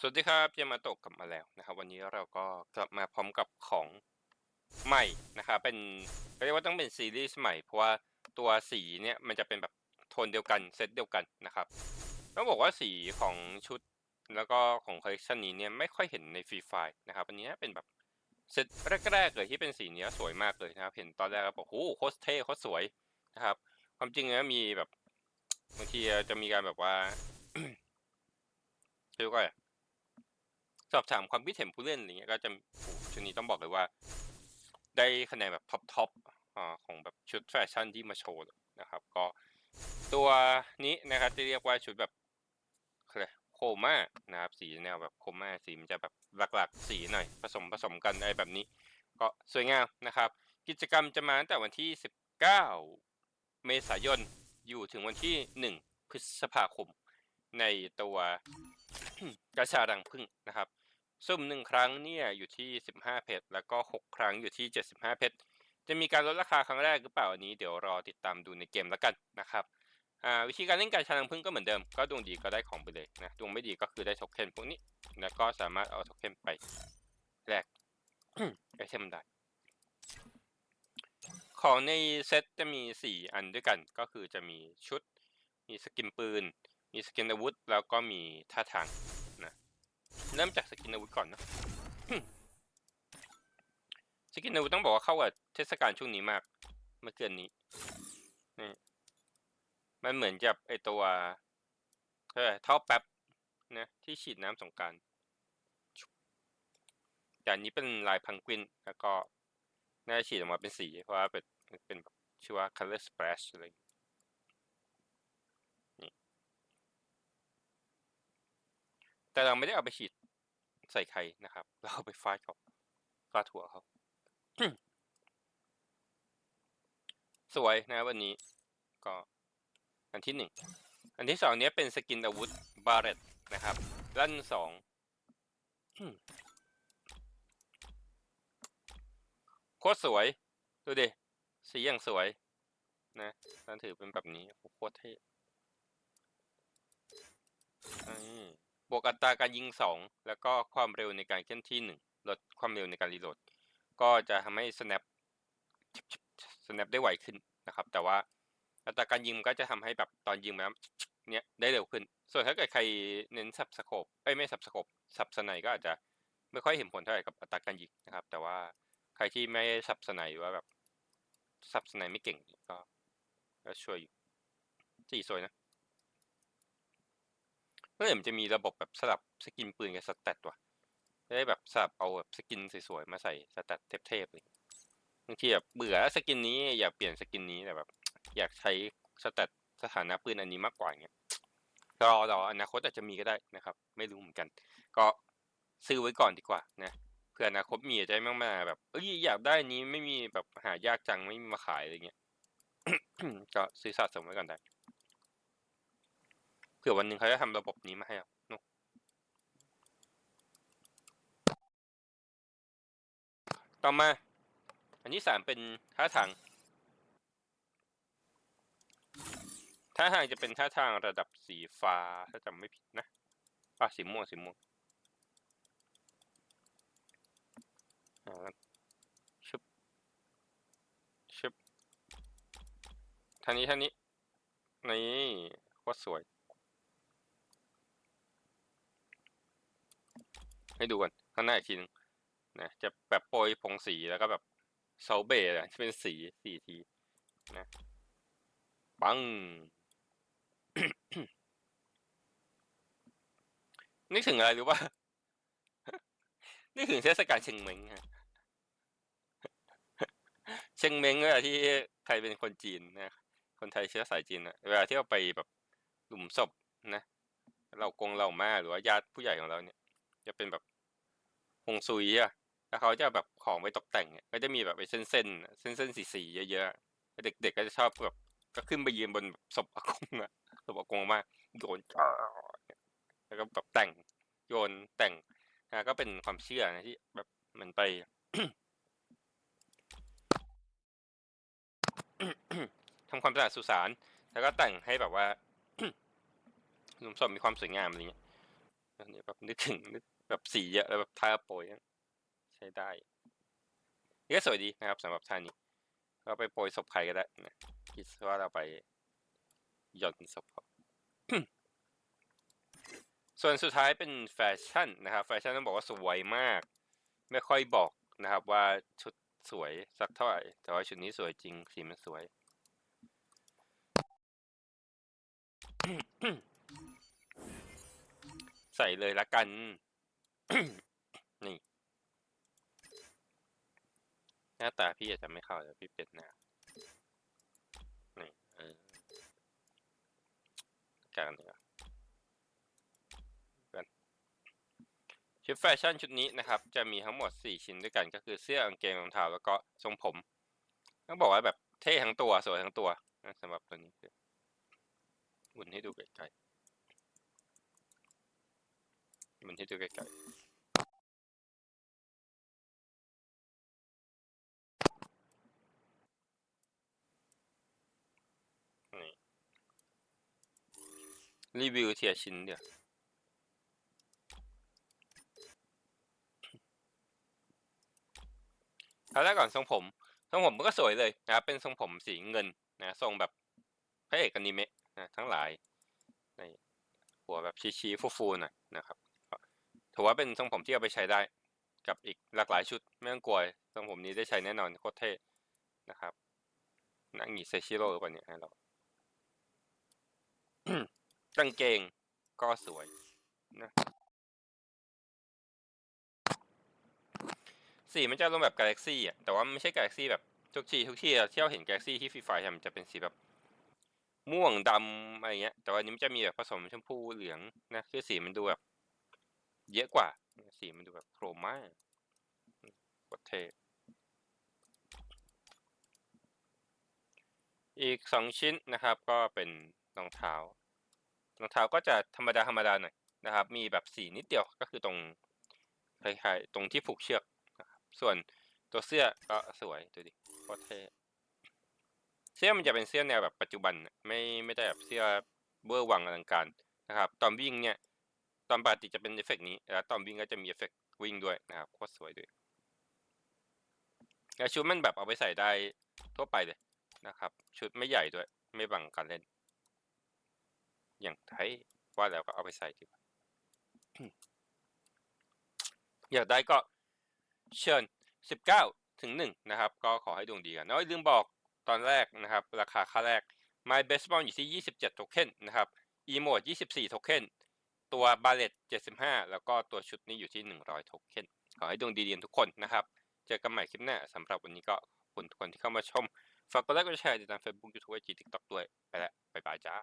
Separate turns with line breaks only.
สวัสดีครับยามาโตะกลับมาแล้วนะครับ วันนี้เราก็กลับมาพร้อมกับของใหม่นะครับเป็นเรียกว่าต้องเป็นซีรีส์ใหม่ เพราะว่าตัวสีเนี่ยมันจะเป็นแบบโทนเดียวกันเซตเดียวกันนะครับต้องบอกว่าสีของชุดแล้วก็ของคอลเลคชันนี้เนี่ยไม่ค่อยเห็นในฟรีไฟนะครับอันนี้เป็นแบบเซตแรกๆเลยที่เป็นสีนี้สวยมากเลยนะครับ เห็นตอนแรกก็บอกโอ้โหโคตรเท่โคตรสวยนะครับ ความจริงแล้วมีแบบบางทีจะมีการแบบว่าเรียกว่าอะไร สอบถามความคิดเห็นผู้เล่นอะไรเงี้ยก็จะชุดนี้ต้องบอกเลยว่า ได้คะแนนแบบท็อปท็อปอ่าของแบบชุดแฟชั่นที่มาโชว์นะครับ ก็ตัวนี้นะครับจะเรียกว่าชุดแบบอะไรโคม่านะครับ สีแนวแบบโคม่าสีมันจะแบบหลักๆ สีหน่อย ผสมผสมกันอะไรแบบนี้ ก็สวยงามนะครับ กิจกรรมจะมาตั้งแต่วันที่ 19 เมษายนอยู่ถึงวันที่ 1 พฤษภาคมในตัวกระชารังพึ่งนะครับ ซุ่มหนึ่งครั้งเนี่ยอยู่ที่ 15 เพชรแล้วก็ 6 ครั้งอยู่ที่ 75 เพชรจะมีการลดราคาครั้งแรกหรือเปล่าอันนี้เดี๋ยวรอติดตามดูในเกมแล้วกันนะครับวิธีการเล่นการชารังพึ่งก็เหมือนเดิม ก็ดวงดีก็ได้ของไปเลยนะดวงไม่ดีก็คือได้โทเค็นพวกนี้ แล้วก็สามารถเอาโทเค็นไปแลกไอเทมได้ ของในเซตจะมี 4 อันด้วยกันก็คือจะมีชุด มีสกินปืน มีสกินอาวุธ แล้วก็มีท่าทาง เริ่มจากสกินอาวุธก่อนนะสกินอาวุธต้องบอกว่าเข้ากับเทศกาลช่วงนี้มาก เมื่อเกินนี้นี่มันเหมือนกับไอตัวเออท่อแป๊บนะที่ฉีดน้ำสงกรารแต่อันนี้เป็นลายพังกวิน แล้วก็น่าจะฉีดออกมาเป็นสี เพราะว่าเป็นเป็นชื่อว่า color splash อะไรนี่แต่เราไม่ได้เอาไปฉีด ใส่ใครนะครับเราเอาไปฟาดเขาฟาดหัวเขาสวยนะวันนี้ ก็อันที่หนึ่งอันที่สองเนี้ยเป็นสกินอาวุธบาเรตนะครับลั่นสองโคตรสวย ดูดิ สีอย่างสวย นะนั่นถือเป็นแบบนี้โคตรเท่ บวกอัตราการยิงสองแล้วก็ความเร็วในการเคลื่อนที่หนึ่งลดความเร็วในการรีโหลด ก็จะทำให้ snap snap ได้ไวขึ้นนะครับ แต่ว่าอัตราการยิงมันก็จะทำให้แบบตอนยิงแล้วเนี้ยได้เร็วขึ้น ส่วนถ้าเกิดใครเน้นสับสโคปเอ้ยไม่สับสโคปสับสไนก็อาจจะไม่ค่อยเห็นผลเท่าไหร่กับอัตราการยิงนะครับ แต่ว่าใครที่ไม่สับสไนว่าแบบสับสไนไม่เก่งก็ก็ช่วยอยู่สีสวยนะ เมื่อไหร่มันจะมีระบบแบบสลับสกินปืนกับสแตทวะจะได้แบบสลับเอาแบบสกินสวยๆมาใส่สแตทเทพๆเลยบางทีแบบเบื่อสกินนี้อยากเปลี่ยนสกินนี้แต่แบบ อยากใช้สแตทสถานะปืนอันนี้มากกว่าอย่างเงี้ยรอรออนาคตอาจจะมีก็ได้นะครับ ไม่รู้เหมือนกัน ก็ซื้อไว้ก่อนดีกว่านะเพื่ออนาคตมีอาจจะไม่มาแบบเอ้ยอยากได้อันนี้ไม่มีแบบหายากจังไม่มีมาขายอะไรเงี้ยก็ซื้อสะสมไว้ก่อนได้ เผื่อวันหนึ่งเขาจะทำระบบนี้มาให้เอาเนอะต่อมา อันที่สามเป็นท่าทางท่าทางจะเป็นท่าทางระดับสีฟ้าถ้าจำไม่ผิดนะอะสีม่วงสีม่วงชึบชึบท่านี้ท่านี้นี่โคตรสวย ให้ดูกันข้างหน้าอีกทีนึงนะจะแบบโปรยผงสีแล้วก็แบบเซาเบสอะที่เป็นสีสี่ทีนะปังนึกถึงอะไรรู้ป่ะนึกถึงเทศกาลเชงเม้งฮะเชงเม้งเวลาที่ใครเป็นคนจีนนะคนไทยเชื้อสายจีนอะเวลาที่เราไปแบบหลุมศพนะเรากงเรามาหรือว่าญาติผู้ใหญ่ของเราเนี่ย จะเป็นแบบ งซุยอะแล้วเขาจะแบบของไปตกแต่งเนี่ยก็จะมีแบบไปเส้นๆน่ะเส้นๆสีๆเยอะๆแล้วเด็กๆก็จะชอบแบบก็ขึ้นไปยืนบนศพอากงอะศพอากงมากโยนจ้าแล้วก็แบบแต่งโยนแต่งนะก็เป็นความเชื่อนะที่แบบมันไปทำความสะอาดสุสาน แล้วก็แต่งให้แบบว่าหลุมศพมีความสวยงามอะไรเงี้ย อันนี้แบบนึกถึงนึกแบบสีเยอะแล้วแบบท่าโปรยใช้ได้ก็สวยดีนะครับสำหรับท่านี้ ก็ไปโปรยศพใครก็ได้นะคิดว่าเราไปหย่อนศพส่วนสุดท้ายเป็นแฟชั่นนะครับ แฟชั่นต้องบอกว่าสวยมาก ไม่ค่อยบอกนะครับ ว่าชุดสวยสักเท่าไหร่ แต่ว่าชุดนี้สวยจริงสีมันสวย ใส่เลยละกัน นี่ หน้าตาพี่อาจจะไม่เข้าแต่พี่เป็นหน้านี่เออกันดีกากันชุดแฟชั่นชุดนี้นะครับ จะมีทั้งหมด 4 ชิ้นด้วยกัน ก็คือเสื้อกางเกงรองเท้าแล้วก็ทรงผมต้องบอกว่าแบบเท่ทั้งตัว สวยทั้งตัวสำหรับตัวนี้คือหมุนให้ดูไกลๆ มุนให้ดูไกลๆนี่รีวิวเทียชิ้นเดียวเอาแรกก่อนทรงผม ทรงผมมันก็สวยเลยนะครับเป็นทรงผมสีเงินนะทรงแบบพระเอกอนิเมะนะทั้งหลายในหัวแบบชี้ๆฟูๆหน่อยนะครับ ถือว่าเป็นทรงผมที่เอาไปใช้ได้ กับอีกหลากหลายชุดไม่ต้องกลัวทรงผมนี้ได้ใช้แน่นอนโคตรเท่นะครับนังหงีเซชิโร่หรือเปล่าเนี่ยให้เรากางเกงก็สวยนะสีมันจะลงแบบกาแล็กซี่อะแต่ว่าไม่ใช่กาแล็กซี่แบบทุกทีทุกที่ที่เราเห็นกาแล็กซี่ที่ฟรีไฟมันจะเป็นสีแบบม่วงดำอะไรเงี้ย แต่ว่าอันนี้มันจะมีแบบผสมชมพูเหลืองนะคือสีมันดูแบบ เยอะกว่า สีมันดูแบบโครม่ากดเทอีกสองชิ้นนะครับ ก็เป็นรองเท้ารองเท้าก็จะธรรมดาธรรมดาหน่อยนะครับ มีแบบสีนิดเดียวก็คือตรงคล้ายๆตรงที่ผูกเชือกนะครับส่วนตัวเสื้อก็สวยดูดิโคตรเท่เสื้อมันจะเป็นเสื้อแนวแบบปัจจุบัน ไม่ไม่ได้แบบเสื้อเบอร์วังอลังการนะครับ ตอนวิ่งเนี่ย ตอนปกติจะเป็นเอฟเฟกต์นี้ แล้วตอนวิ่งก็จะมีเอฟเฟกต์วิ่งด้วยนะครับโคตรสวยด้วย แล้วชุดมันแบบเอาไปใส่ได้ทั่วไปเลยนะครับ ชุดไม่ใหญ่ด้วย ไม่บังการเล่น อย่างไทยว่าแล้วก็เอาไปใส่ดีกว่าอยากได้ก็เชิญ 19 ถึง 1 นะครับ ก็ขอให้ดวงดีกันแล้อยลืมบอกตอนแรกนะครับ ราคาค่าแรก My Best Ball อยู่ที่ 27 โทเค็นนะครับ Emote 24 โทเค็น ตัวบาเลต75 แล้วก็ตัวชุดนี้อยู่ที่ 100โทเค็นขอให้ดวงดีเดียนทุกคนนะครับ เจอกันใหม่คลิปหน้าสำหรับวันนี้ก็ขอบคุณทุกคนที่เข้ามาชม ฝากกดไลค์กดแชร์ติดตาม Facebook YouTube IG TikTok ด้วย ไปแล้วบ๊ายบายจ้า